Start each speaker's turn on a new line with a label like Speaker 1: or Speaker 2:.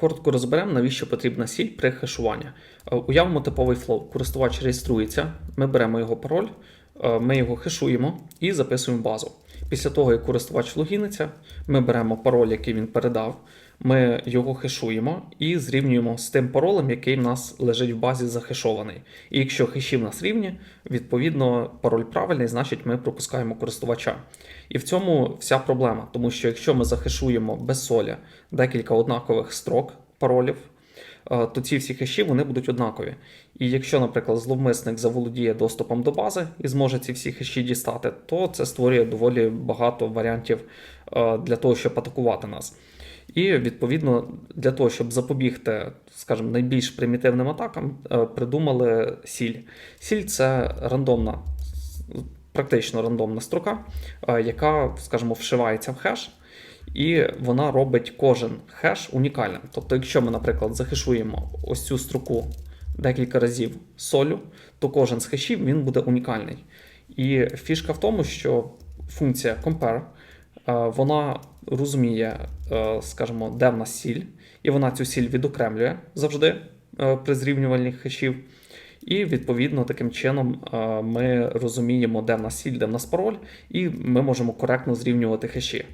Speaker 1: Коротко розберемо, навіщо потрібна сіль при хешуванні. Е, Уявимо типовий флоу. Користувач реєструється, ми беремо його пароль, ми його хешуємо і записуємо базу. Після того, як користувач логіниться, ми беремо пароль, який він передав, ми його хешуємо і зрівнюємо з тим паролем, який в нас лежить в базі захешований. І якщо хеші в нас рівні, відповідно пароль правильний, значить ми пропускаємо користувача. І в цьому вся проблема, тому що якщо ми захешуємо без солі декілька однакових строк паролів, е, то ці всі хеші вони будуть однакові. І якщо, наприклад, зловмисник заволодіє доступом до бази і зможе ці всі хеші дістати, то це створює доволі багато варіантів для того, щоб атакувати нас. І відповідно для того, щоб запобігти, скажімо, найбільш примітивним атакам, е, придумали сіль. Сіль це рандомна, практично рандомна строка, е, яка, скажімо, вшивається в хеш, і вона робить кожен хеш унікальним. Тобто, якщо ми, наприклад, захешуємо ось цю строку декілька разів солю, то кожен з хешів він буде унікальний. І фішка в тому, що функція compare, е, вона розуміє, е, скажімо, де в нас сіль, і вона цю сіль відокремлює завжди е, при зрівнюванні хешів. І відповідно таким чином ми розуміємо, де в нас сіль, де в нас пароль, і ми можемо коректно зрівнювати хеші.